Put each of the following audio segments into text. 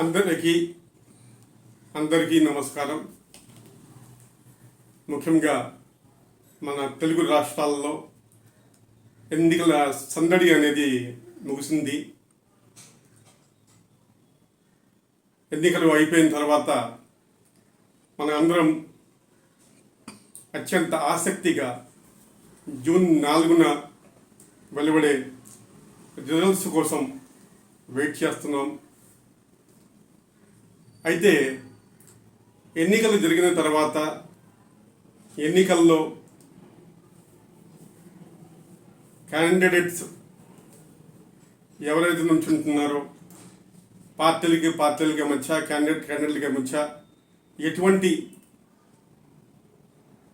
అందరికీ అందరికీ నమస్కారం. ముఖ్యంగా మన తెలుగు రాష్ట్రాల్లో ఎన్నికల సందడి అనేది ముగిసింది. ఎన్నికలు అయిపోయిన తర్వాత మన అందరం అత్యంత ఆసక్తిగా జూన్ నాలుగున వెలువడే రిజల్ట్స్ కోసం వెయిట్ చేస్తున్నాం. అయితే ఎన్నికలు జరిగిన తర్వాత ఎన్నికల్లో క్యాండిడేట్స్ ఎవరైతే నుంచుంటున్నారో పార్టీలకి పార్టీలకి మధ్య క్యాండిడేట్ క్యాండిడేట్లకి మధ్య ఎటువంటి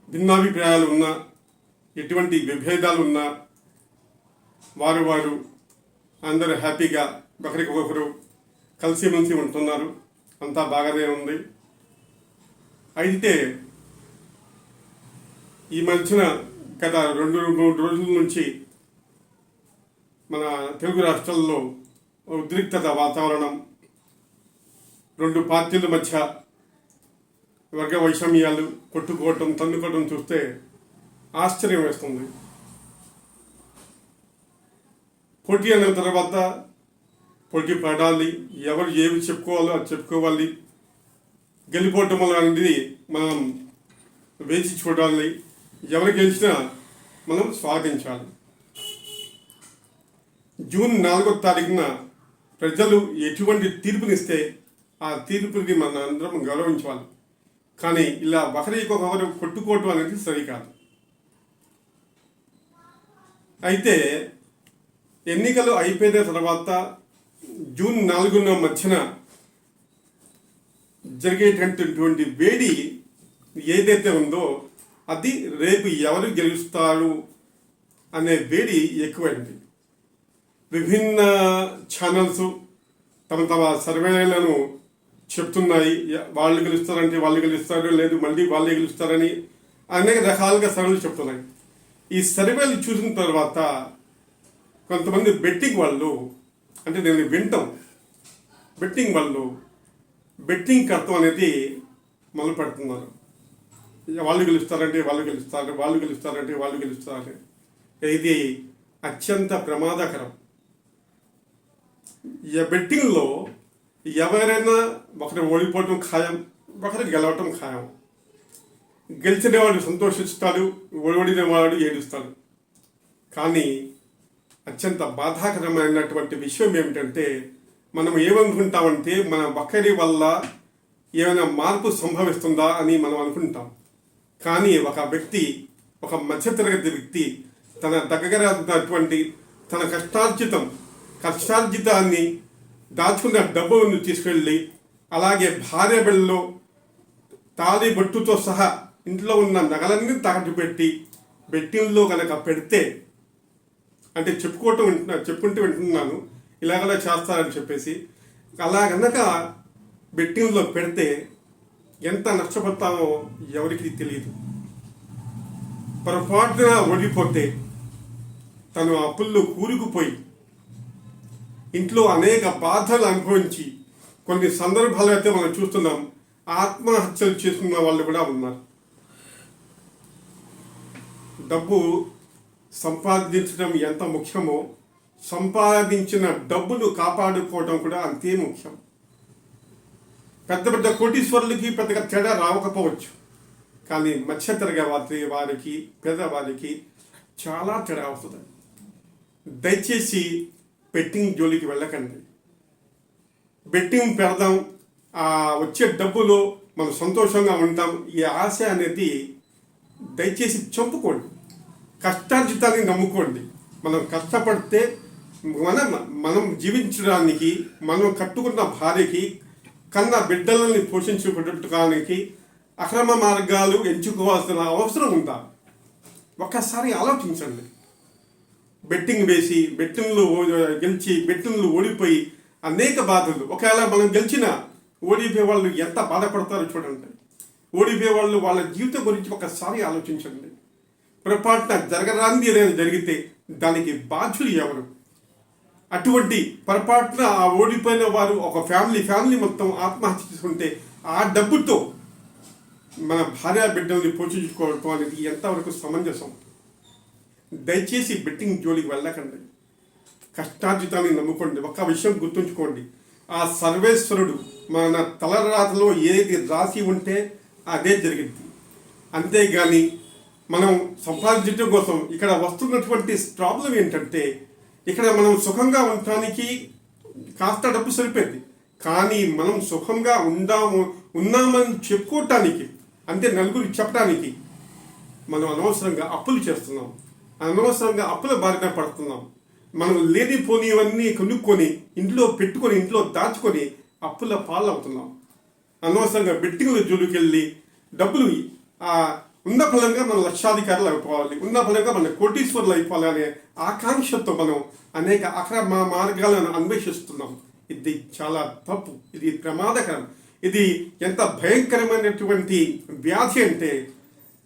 భిన్నాభిప్రాయాలు ఉన్నా ఎటువంటి విభేదాలు ఉన్నా వారు వారు అందరూ హ్యాపీగా ఒకరికొకరు కలిసిమెలిసి ఉంటున్నారు. అంతా బాగానే ఉంది. అయితే ఈ మధ్యన గత రెండు మూడు రోజుల నుంచి మన తెలుగు రాష్ట్రాల్లో ఉద్రిక్తత వాతావరణం రెండు పార్టీల మధ్య వర్గ వైషమ్యాలు కొట్టుకోవటం తన్నుకోవటం చూస్తే ఆశ్చర్యం వేస్తుంది. పోటీ అన్న తర్వాత పొడికి పడాలి. ఎవరు ఏమి చెప్పుకోవాలో అది చెప్పుకోవాలి. గెలిపోవటం అనేది మనం వేచి చూడాలి. ఎవరు గెలిచినా మనం స్వాగతించాలి. జూన్ నాలుగో తారీఖున ప్రజలు ఎటువంటి తీర్పునిస్తే ఆ తీర్పుని మన అందరం గౌరవించాలి. కానీ ఇలా ఒకరికొకరు కొట్టుకోవటం అనేది సరికాదు. అయితే ఎన్నికలు అయిపోయిన తర్వాత జూన్ నాలుగున మధ్యన జరిగేటటువంటి వేడి ఏదైతే ఉందో అది రేపు ఎవరు గెలుస్తారు అనే వేడి ఎక్కువైంది. విభిన్న ఛానల్స్ తమ తమ సర్వేలను చెప్తున్నాయి. వాళ్ళు గెలుస్తారంటే వాళ్ళు గెలుస్తారు లేదు మళ్ళీ వాళ్ళే గెలుస్తారని అనేక రకాలుగా సర్వేలు చెప్తున్నాయి. ఈ సర్వేలు చూసిన తర్వాత కొంతమంది బెట్టింగ్ వాళ్ళు అంటే నేను వింటాం బెట్టింగ్ వాళ్ళు బెట్టింగ్ కర్తం అనేది మొదలు పెడుతున్నారు. వాళ్ళు గెలుస్తారంటే వాళ్ళు గెలుస్తారు వాళ్ళు గెలుస్తారంటే వాళ్ళు గెలుస్తారు ఇది అత్యంత ప్రమాదకరం. ఈ బెట్టింగ్లో ఎవరైనా ఒకరు ఓడిపోవటం ఖాయం ఒకరు గెలవటం ఖాయం. గెలిచిన వాడు సంతోషిస్తాడు ఓడిన వాడు ఏడుస్తాడు. కానీ అత్యంత బాధాకరమైనటువంటి విషయం ఏమిటంటే మనం ఏమనుకుంటామంటే మన ఒకరి వల్ల ఏమైనా మార్పు సంభవిస్తుందా అని మనం అనుకుంటాం. కానీ ఒక వ్యక్తి ఒక మధ్యతరగతి వ్యక్తి తన దగ్గర ఉన్నటువంటి తన కష్టార్జితం కష్టార్జితాన్ని దాచుకున్న డబ్బును తీసుకెళ్ళి అలాగే భార్య బిళ్ళలో తాళి బొట్టుతో సహా ఇంట్లో ఉన్న నగలన్నీ తాకట్టు పెట్టి బెట్టింగ్లో కనుక పెడితే అంటే చెప్పుకోవటం వింటున్నా చెప్పుకుంటూ వింటున్నాను. ఇలాగలా చేస్తారని చెప్పేసి. అలా కనుక బెట్టింగ్లో పెడితే ఎంత నష్టపోతామో ఎవరికి తెలియదు పొరపాటున ఓడిపోతే తను అప్పుల్లో కూరుకుపోయి ఇంట్లో అనేక బాధలు అనుభవించి కొన్ని సందర్భాలు అయితే మనం చూస్తున్నాం. ఆత్మహత్యలు చేసుకున్న వాళ్ళు కూడా ఉన్నారు. డబ్బు సంపాదించడం ఎంత ముఖ్యమో సంపాదించిన డబ్బును కాపాడుకోవడం కూడా అంతే ముఖ్యం. పెద్ద పెద్ద కోటీశ్వరులకి పెద్దగా తేడా రావకపోవచ్చు. కానీ మధ్యతరగతి వారికి పేదవారికి చాలా తేడా అవుతుంది దయచేసి బెట్టింగ్ జోలికి వెళ్ళకండి. బెట్టింగ్ పెడదాం ఆ వచ్చే డబ్బులో మనం సంతోషంగా ఉంటాం ఈ ఆశ అనేది దయచేసి చంపుకోండి. కష్టార్జితాన్ని నమ్ముకోండి. మనం కష్టపడితే మనం మనం జీవించడానికి మనం కట్టుకున్న భార్యకి కన్న బిడ్డలని పోషించుకోవడానికి అక్రమ మార్గాలు ఎంచుకోవాల్సిన అవసరం ఉందా? ఒక్కసారి ఆలోచించండి. బెట్టింగ్ వేసి బెట్టింగ్లు గెలిచి బెట్టింగ్లు ఓడిపోయి అనేక బాధలు. ఒకవేళ మనం గెలిచిన ఓడిపోయే వాళ్ళు ఎంత బాధపడతారో చూడండి. ఓడిపోయే వాళ్ళు వాళ్ళ జీవితం గురించి ఒకసారి ఆలోచించండి. పొరపాటున జరగరాంది ఏదైనా జరిగితే దానికి బాధ్యులు ఎవరు? అటువంటి పొరపాటున ఆ ఓడిపోయిన వారు ఒక ఫ్యామిలీ ఫ్యామిలీ మొత్తం ఆత్మహత్య చేసుకుంటే ఆ డబ్బుతో మన భార్య బిడ్డల్ని పోషించుకోవడం అనేది ఎంతవరకు సమంజసం? దయచేసి బెట్టింగ్ జోలికి వెళ్ళకండి. కష్టార్జితాన్ని నమ్ముకోండి. ఒక్క విషయం గుర్తుంచుకోండి. ఆ సర్వేశ్వరుడు మన తలరాతలో ఏది రాసి ఉంటే అదే జరిగింది. అంతేగాని మనం సంపాదించడం కోసం ఇక్కడ వస్తున్నటువంటి ప్రాబ్లం ఏంటంటే ఇక్కడ మనం సుఖంగా ఉండటానికి కాస్త డబ్బు సరిపోయింది. కానీ మనం సుఖంగా ఉందాము ఉన్నామని చెప్పుకోవటానికి అంటే నలుగురికి చెప్పడానికి మనం అనవసరంగా అప్పులు చేస్తున్నాం. అనవసరంగా అప్పుల బారిన పడుతున్నాం. మనం లేనిపోనివన్నీ కొనుక్కొని ఇంట్లో పెట్టుకొని ఇంట్లో దాచుకొని అప్పుల పాలవుతున్నాం. అనవసరంగా బెట్టింగ్ల జోలికెళ్ళి డబ్బులు ఉన్న ఫలంగా మన లక్షాధికారులు అయిపోవాలి ఉన్న ఫలంగా మన కోటీశ్వరులు అయిపోవాలి అనే ఆకాంక్షతో మనం అనేక అక్రమ మార్గాలను అన్వేషిస్తున్నాం. ఇది చాలా తప్పు ఇది ప్రమాదకరం ఇది ఎంత భయంకరమైనటువంటి వ్యాధి అంటే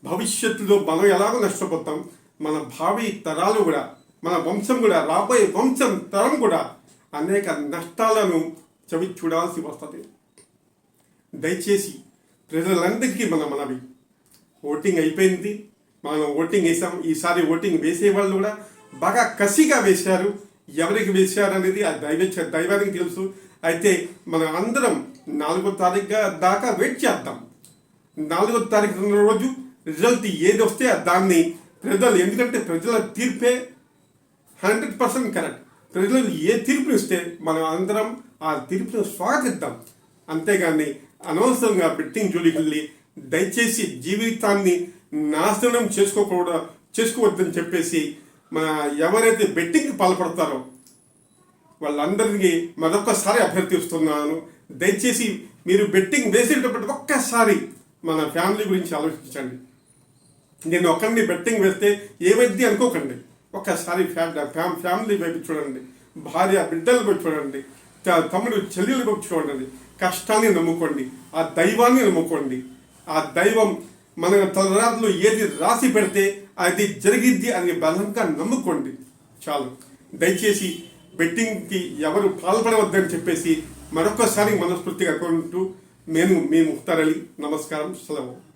భవిష్యత్తులో మనం ఎలాగో నష్టపోతాం మన భావి తరాలు కూడా మన వంశం కూడా రాబోయే వంశం తరం కూడా అనేక నష్టాలను చవి చూడాల్సి వస్తుంది. దయచేసి ప్రజలందరికీ మన మనవి. ఓటింగ్ అయిపోయింది. మనం ఓటింగ్ వేసాం. ఈసారి ఓటింగ్ వేసే వాళ్ళు కూడా బాగా కసిగా వేశారు. ఎవరికి వేశారు అనేది ఆ దైవ దైవానికి తెలుసు. అయితే మనం అందరం నాలుగో తారీఖు దాకా వెయిట్ చేద్దాం. నాలుగో తారీఖు రోజు రిజల్ట్ ఏది వస్తే దాన్ని ప్రజలు ఎందుకంటే ప్రజల తీర్పే హండ్రెడ్ పర్సెంట్ కరెక్ట్ ప్రజలు ఏ తీర్పుని ఇస్తే మనం అందరం ఆ తీర్పును స్వాగతిద్దాం. అంతేగాని అనవసరంగా బెట్టింగ్ జోలికి వెళ్ళి దయచేసి జీవితాన్ని నాశనం చేసుకోకూడదు చేసుకోవద్దని చెప్పేసి మన ఎవరైతే బెట్టింగ్కి పాల్పడతారో వాళ్ళందరికీ మరొకసారి అభ్యర్థిస్తున్నాను. దయచేసి మీరు బెట్టింగ్ వేసేటప్పుడు ఒక్కసారి మన ఫ్యామిలీ గురించి ఆలోచించండి. నేను ఒక్కరిని బెట్టింగ్ వేస్తే ఏమైంది అనుకోకండి. ఒక్కసారి ఫ్యామ్ ఫ్యామిలీ వైపు చూడండి. భార్య బిడ్డల వైపు చూడండి. తమ్ముడు చెల్లెల వైపు చూడండి. కష్టాన్ని నమ్ముకోండి. ఆ దైవాన్ని నమ్ముకోండి. ఆ దైవం మన తలరాత్రులు ఏది రాసి పెడితే అది జరిగిద్ది అని బలంగా నమ్ముకోండి. చాలు. దయచేసి బెట్టింగ్కి ఎవరు పాల్పడవద్దని చెప్పేసి మరొకసారి మనస్ఫూర్తిగా కోరుకుంటూ మేము మీ ముక్తారలి నమస్కారం. సెలవు.